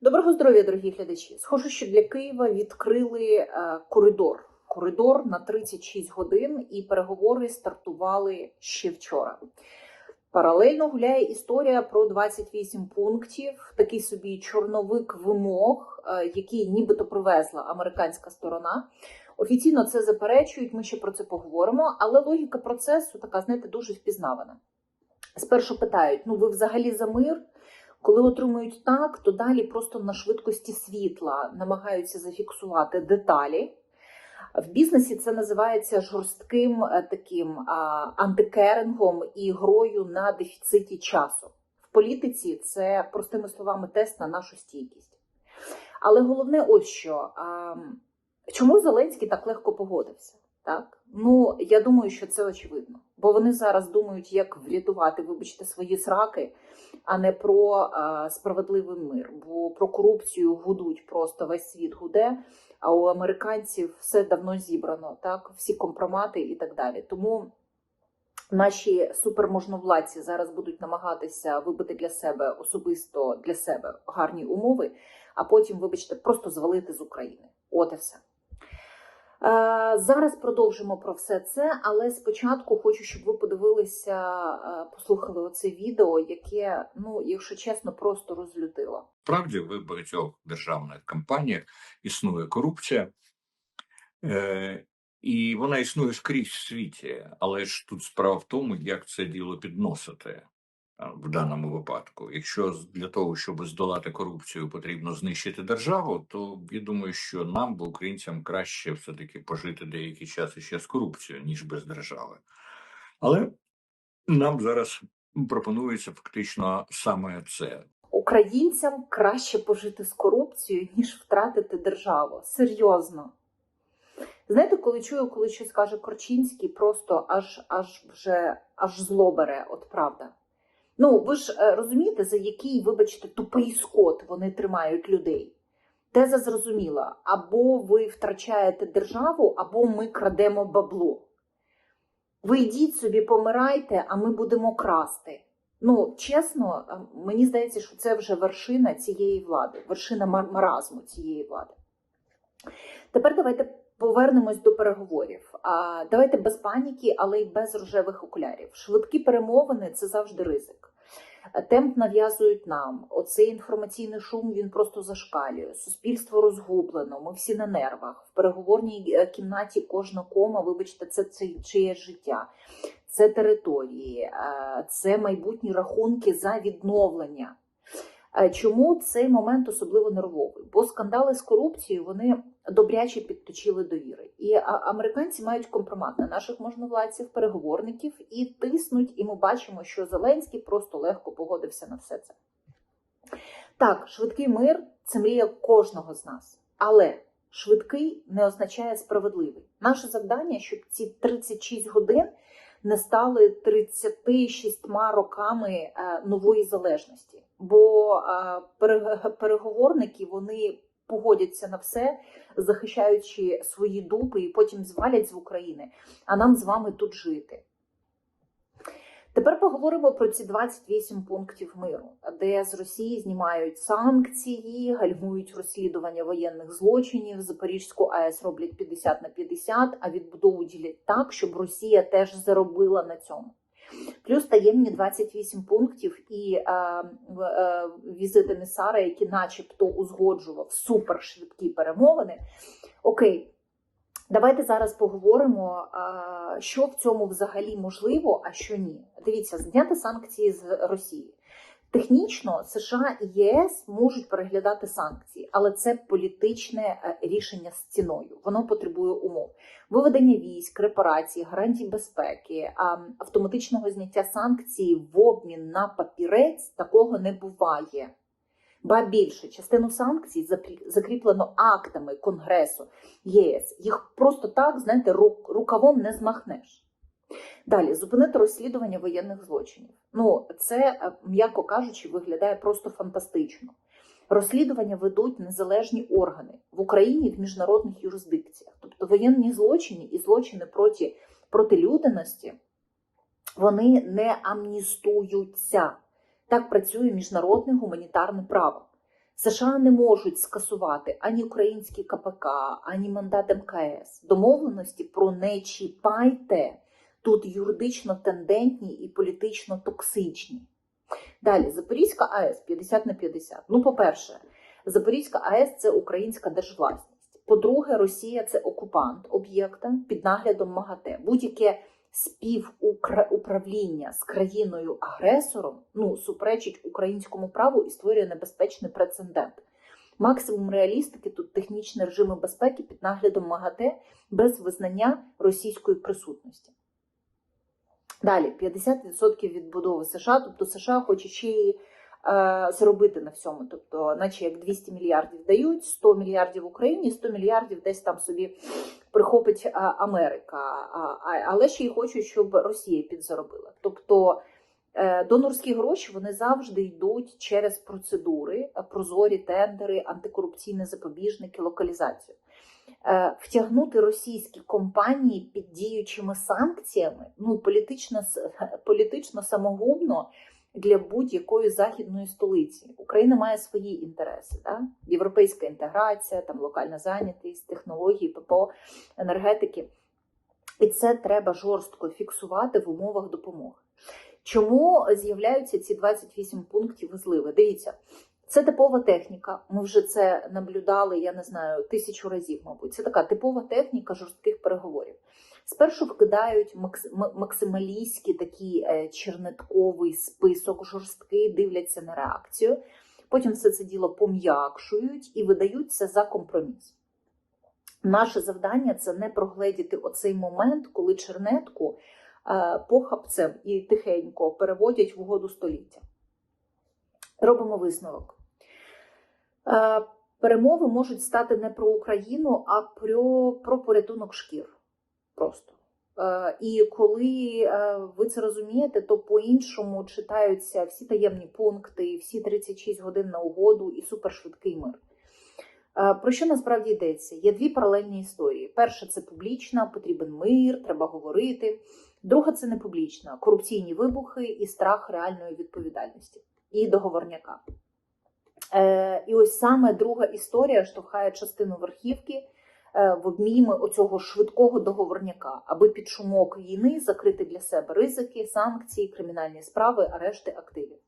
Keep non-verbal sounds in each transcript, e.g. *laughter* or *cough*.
Доброго здоров'я, дорогі глядачі. Схоже, що для Києва відкрили е, коридор. Коридор на 36 годин, і переговори стартували ще вчора. Паралельно гуляє історія про 28 пунктів, такий собі чорновик вимог, е, який нібито привезла американська сторона. Офіційно це заперечують, ми ще про це поговоримо, але логіка процесу така, знаєте, дуже впізнавана. Спершу питають: ну ви взагалі за мир? Коли отримують так, то далі просто на швидкості світла намагаються зафіксувати деталі. В бізнесі це називається жорстким е, таким антикерингом і грою на дефіциті часу. В політиці це, простими словами, тест на нашу стійкість. Але головне, ось що чому Зеленський так легко погодився? Так? Ну, я думаю, що це очевидно. Бо вони зараз думають, як врятувати, вибачте, свої сраки, а не про а, справедливий мир. Бо про корупцію гудуть просто весь світ гуде, а у американців все давно зібрано, так, всі компромати і так далі. Тому наші суперможновладці зараз будуть намагатися вибити для себе особисто для себе гарні умови, а потім, вибачте, просто звалити з України. От і все. Е, Зараз продовжимо про все це, але спочатку хочу, щоб ви подивилися, е, послухали оце відео, яке, ну, якщо чесно, просто розлютило. Справді в багатьох державних компаніях існує корупція, е, і вона існує скрізь в світі. Але ж тут справа в тому, як це діло підносити в даному випадку. Якщо для того, щоб здолати корупцію, потрібно знищити державу, то я думаю, що нам, бо українцям, краще все-таки пожити деякий час іще з корупцією, ніж без держави. Але нам зараз пропонується фактично саме це. Українцям краще пожити з корупцією, ніж втратити державу. Серйозно. Знаєте, коли чую, коли щось каже Корчинський, просто аж аж вже аж зло бере, от правда. Ну, ви ж е, розумієте, за який, вибачте, тупий скот вони тримають людей. Теза зрозуміла: або ви втрачаєте державу, або ми крадемо бабло. Ви йдіть собі, помирайте, а ми будемо красти. Ну, чесно, е, мені здається, що це вже вершина цієї влади, вершина маразму цієї влади. Тепер давайте повернемось до переговорів. А, давайте без паніки, але й без рожевих окулярів. Швидкі перемовини це завжди ризик. Темп нав'язують нам. Оцей інформаційний шум він просто зашкалює. Суспільство розгублено. Ми всі на нервах. В переговорній е, кімнаті кожна кома, вибачте, це, це чиє життя, це території, е, це майбутні рахунки за відновлення. Е, Чому цей момент особливо нервовий? Бо скандали з корупцією вони добряче підточили довіри. І американці мають компромат на наших можновладців, переговорників і тиснуть. І ми бачимо, що Зеленський просто легко погодився на все це. Так, швидкий мир це мрія кожного з нас, але швидкий не означає справедливий. Наше завдання, щоб ці 36 годин не стали 36 роками е, нової залежності. Бо е, переговорники вони погодяться на все, захищаючи свої дупи, і потім звалять з України, а нам з вами тут жити. Тепер поговоримо про ці 28 пунктів миру, де з Росії знімають санкції, гальмують розслідування воєнних злочинів. Запорізьку АЕС роблять 50 на 50, а відбудову ділять так, щоб Росія теж заробила на цьому. Плюс таємні 28 пунктів і е, е, візит емісара, який начебто узгоджував супершвидкі перемовини. Окей, давайте зараз поговоримо, е, що в цьому взагалі можливо, а що ні. Дивіться, зняти санкції з Росії. Технічно США і ЄС можуть переглядати санкції, але це політичне е, рішення з ціною. Воно потребує умов виведення військ, репарації, гарантій безпеки, автоматичного зняття санкцій в обмін на папірець такого не буває. Ба більше частину санкцій закріплено актами Конгресу ЄС. Їх просто так, знаєте, рукавом не змахнеш. Далі зупинити розслідування воєнних злочинів. Ну, це, е, м'яко кажучи, виглядає просто фантастично. Розслідування ведуть незалежні органи в Україні в міжнародних юрисдикціях. Тобто воєнні злочини і злочини проти, проти людяності вони не амністуються. Так працює міжнародне гуманітарне право. США не можуть скасувати ані український КПК, ані мандат МКС. Домовленості про не чіпайте тут юридично тендентні і політично токсичні. Далі, Запорізька АЕС 50 на 50. Ну, по-перше, Запорізька АЕС це українська держвласність. По-друге, Росія це окупант об'єкта під наглядом МАГАТЕ. Будь-яке співуправління з країною-агресором ну, суперечить українському праву і створює небезпечний прецедент. Максимум реалістики тут технічні режими безпеки під наглядом МАГАТЕ без визнання російської присутності. Далі 50% відбудови США, тобто США хоче ще й заробити на всьому. Тобто, наче як 200 мільярдів дають, 100 мільярдів Україні, 100 мільярдів десь там собі прихопить Америка. А, а, але ще й хочуть, щоб Росія підзаробила. Тобто е, донорські гроші вони завжди йдуть через процедури, е, прозорі тендери, антикорупційні запобіжники, локалізацію. Е, Втягнути російські компанії під діючими санкціями ну політично *laughs* політично самогубно для будь-якої західної столиці. Україна має свої інтереси, да? європейська інтеграція, там локальна зайнятість, технології, ППО, енергетики. І це треба жорстко фіксувати в умовах допомоги. Чому з'являються ці 28 пунктів зливи? Дивіться, це типова техніка. Ми вже це наблюдали, я не знаю, тисячу разів, мабуть. Це така типова техніка жорстких переговорів. Спершу вкидають максималістський такий е, чернетковий список жорсткий, дивляться на реакцію. Потім все це діло пом'якшують і видають це за компроміс. Наше завдання це не прогледіти оцей момент, коли чернетку е, похапцем і тихенько переводять в угоду століття. Робимо висновок. Е, Перемови можуть стати не про Україну, а про, про порятунок шкір. Просто. Е, І коли е, ви це розумієте, то по-іншому читаються всі таємні пункти, всі 36 годин на угоду і супершвидкий мир. Про що насправді йдеться? Є дві паралельні історії. Перша це публічна, потрібен мир, треба говорити. Друга це не публічна, корупційні вибухи і страх реальної відповідальності і договорняка. Е, і ось саме друга історія штовхає частину верхівки е, в обмійми оцього швидкого договорняка, аби під шумок війни закрити для себе ризики, санкції, кримінальні справи, арешти активів.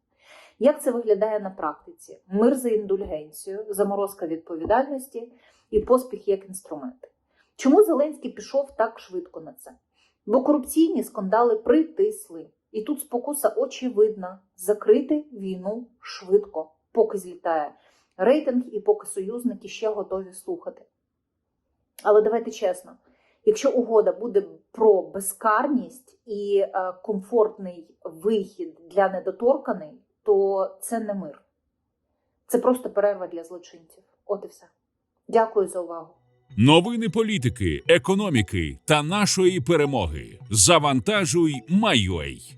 Як це виглядає на практиці? Мир за індульгенцію, заморозка відповідальності і поспіх як інструмент. Чому Зеленський пішов так швидко на це? Бо корупційні скандали притисли. І тут спокуса очевидна закрити війну швидко, поки злітає рейтинг і поки союзники ще готові слухати. Але давайте чесно: якщо угода буде про безкарність і е, комфортний вихід для недоторканий, то це не мир. Це просто перерва для злочинців. От і все. Дякую за увагу. Новини політики, економіки та нашої перемоги. Завантажуй, Майой.